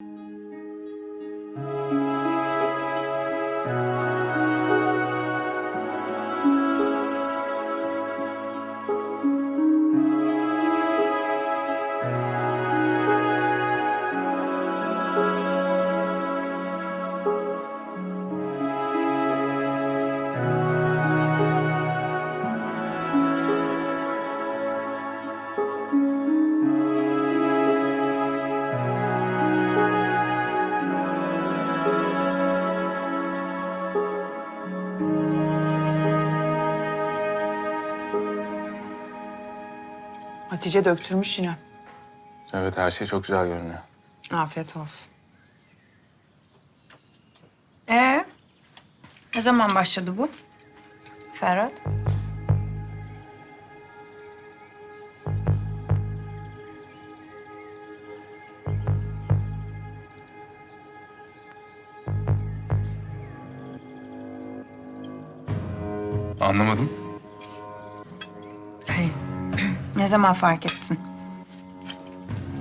Música Hatice döktürmüş yine. Evet her şey çok güzel görünüyor. Afiyet olsun. Ee, ne zaman başladı bu? Ferhat? Anlamadım. Ne zaman fark ettin?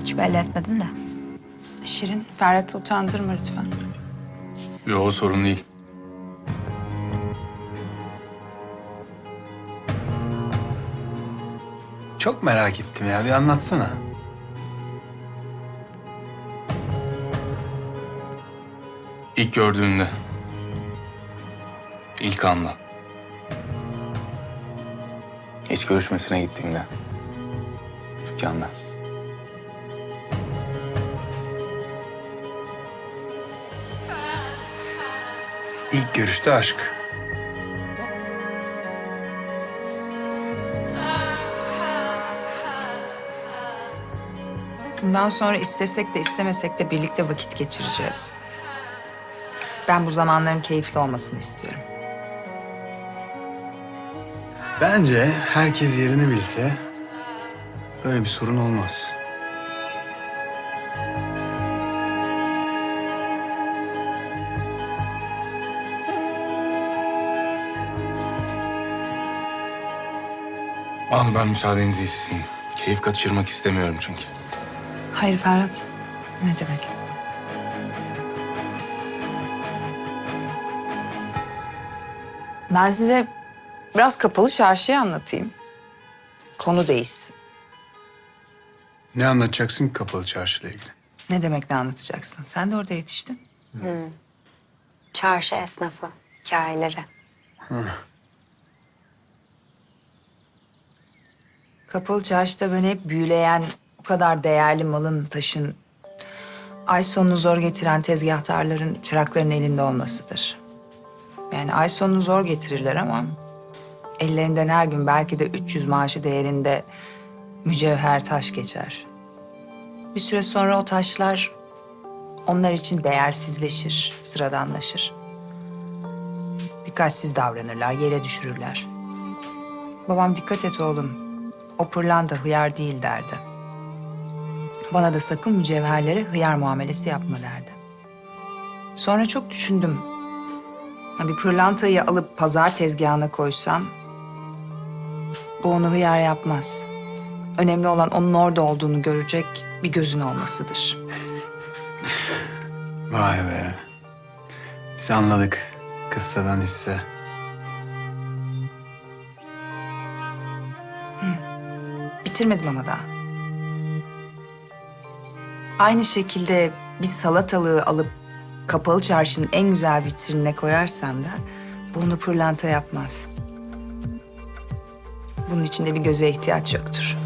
Hiç belli etmedin de. Şirin, Ferhat'ı utandırma lütfen. Yo sorun değil. Çok merak ettim ya. Bir anlatsana. İlk gördüğümde. İlk anda. İş görüşmesine gittiğimde. Dükkanda. İlk görüşte aşk. Bundan sonra istesek de istemesek de birlikte vakit geçireceğiz. Ben bu zamanların keyifli olmasını istiyorum. Bence herkes yerini bilse böyle bir sorun olmaz. Banu ben müsaadenizi isteyeyim. Keyif kaçırmak istemiyorum çünkü. Hayır Ferhat. Ne demek? Ben size biraz kapalı çarşıyı anlatayım. Konu değişsin. Ne anlatacaksın ki kapalı çarşıyla ilgili? Ne demek ne anlatacaksın? Sen de orada yetiştin. Çarşı esnafı hikayeleri. Kapalı çarşıda beni hep büyüleyen o kadar değerli malın, taşın... ...ay sonunu zor getiren tezgahtarların, çırakların elinde olmasıdır. Yani ay sonunu zor getirirler ama... ...ellerinden her gün belki de 300 maaşı değerinde mücevher taş geçer. Bir süre sonra o taşlar onlar için değersizleşir, sıradanlaşır. Dikkatsiz davranırlar, yere düşürürler. Babam dikkat et oğlum, o pırlanta hıyar değil derdi. Bana da sakın mücevherlere hıyar muamelesi yapma derdi. Sonra çok düşündüm. Bir pırlantayı alıp pazar tezgahına koysam... ...bu onu hıyar yapmaz. Önemli olan onun orada olduğunu görecek bir gözün olmasıdır. Vay be. Biz anladık. Kıssadan hisse. Bitirmedim ama daha. Aynı şekilde bir salatalığı alıp kapalı çarşının en güzel vitrinine koyarsan da bu onu pırlanta yapmaz. Bunun için de bir göze ihtiyaç yoktur.